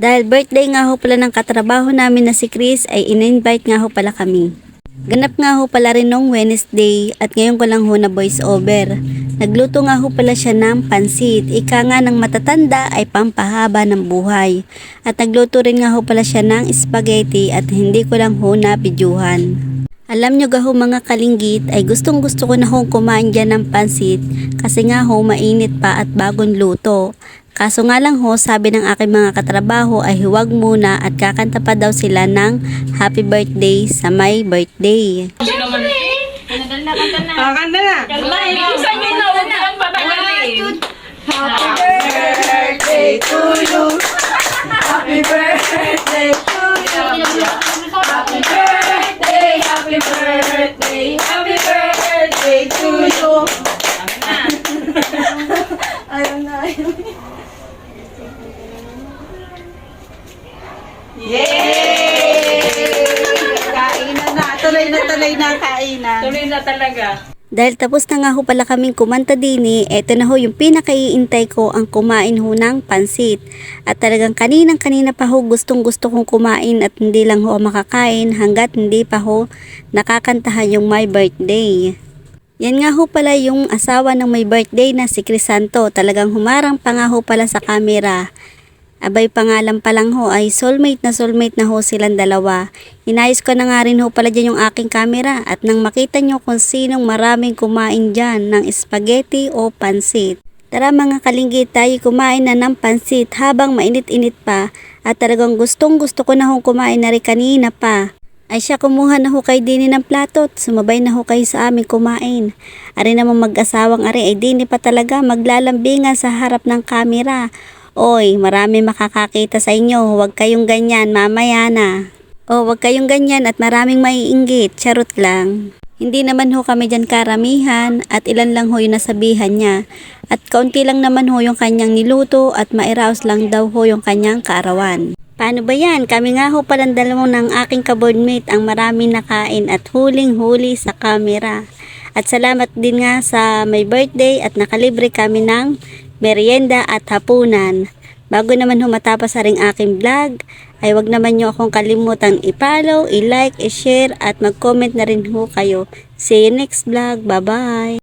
Dahil birthday nga ho pala ng katrabaho namin na si Chris ay in-invite nga ho pala kami. Ganap nga ho pala rin nung Wednesday at ngayon ko lang ho na voice over. Nagluto nga ho pala siya ng pansit. Ika nga ng matatanda ay pampahaba ng buhay. At nagluto rin nga ho pala siya ng spaghetti at hindi ko lang ho nabidyuhan. Alam nyo gaho mga kalinggit ay gustong gusto ko na hong kumain dyan ng pansit kasi nga ho mainit pa at bagong luto. Kaso nga lang ho sabi ng aking mga katrabaho ay huwag muna at kakanta pa daw sila ng happy birthday sa my birthday. Kakanta na. Bilisan niyo na, huwag nilang patagalin. birthday to you. Happy birthday to you. Happy birthday, happy birthday, happy birthday to you. Ayaw na, ayaw. Yay! Kainan na. Tuloy na tuloy na ang kainan. Tuloy na talaga. Dahil tapos na nga ho pala kaming kumanta dini, eto na ho yung pinakaiintay ko ang kumain ho ng pansit. At talagang kaninang kanina pa ho gustong gusto kong kumain at hindi lang ho makakain hanggat hindi pa ho nakakantahan yung my birthday. Yan nga ho pala yung asawa ng may birthday na si Crisanto. Talagang humarang pa nga ho pala sa camera. Abay pangalan pa lang ho ay soulmate na soulmate na ho silang dalawa. Inayos ko na nga rin ho pala dyan yung aking camera at nang makita nyo kung sinong maraming kumain dyan ng spaghetti o pansit. Tara mga kalinggit tayo kumain na ng pansit habang mainit-init pa at talagang gustong gusto ko na hong kumain na rin kanina pa. Ay siya kumuha na ho kay Dini ng plato at sumabay na ho kayo sa amin kumain. Ari naman mag-asawang ari ay Dini pa talaga maglalambingan sa harap ng kamera. Oy, marami makakakita sa inyo. Huwag kayong ganyan, mamaya na. O, huwag kayong ganyan at maraming maiinggit. Charot lang. Hindi naman ho kami dyan karamihan at ilan lang ho yung nasabihan niya. At kaunti lang naman ho yung kanyang niluto at mairaos lang daw ho yung kanyang kaarawan. Paano ba yan? Kami nga ho palang dalawang ng aking kaboardmate ang maraming nakain at huling-huli sa camera. At salamat din nga sa may birthday at nakalibre kami ng merienda at hapunan. Bago naman ho matapos sa ring aking vlog, ay wag naman nyo akong kalimutang i-follow, i-like, i-share at mag-comment na rin ho kayo. See you next vlog. Bye-bye!